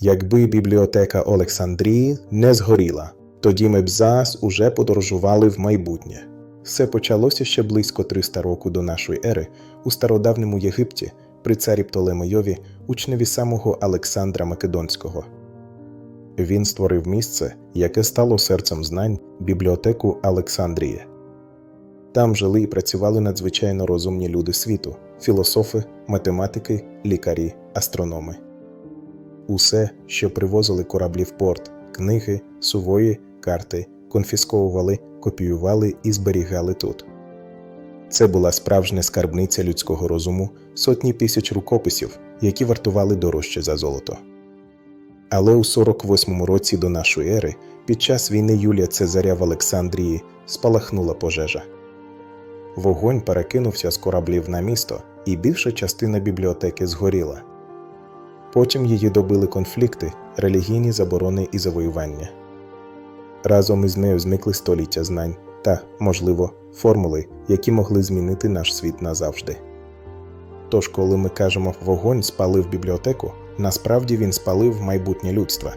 Якби бібліотека Олександрії не згоріла, тоді ми б зараз уже подорожували в майбутнє. Все почалося ще близько 300 року до нашої ери у стародавньому Єгипті при царі Птолемойові, учневі самого Олександра Македонського. Він створив місце, яке стало серцем знань бібліотеку Олександрії. Там жили і працювали надзвичайно розумні люди світу філософи, математики, лікарі, астрономи. Усе, що привозили кораблі в порт, книги, сувої, карти, конфісковували, копіювали і зберігали тут. Це була справжня скарбниця людського розуму, сотні тисяч рукописів, які вартували дорожче за золото. Але у 48-му році до нашої ери, під час війни Юлія Цезаря в Олександрії, спалахнула пожежа. Вогонь перекинувся з кораблів на місто, і більша частина бібліотеки згоріла. Потім її добили конфлікти, релігійні заборони і завоювання. Разом із нею зникли століття знань та, можливо, формули, які могли змінити наш світ назавжди. Тож, коли ми кажемо вогонь спалив бібліотеку, насправді він спалив майбутнє людства,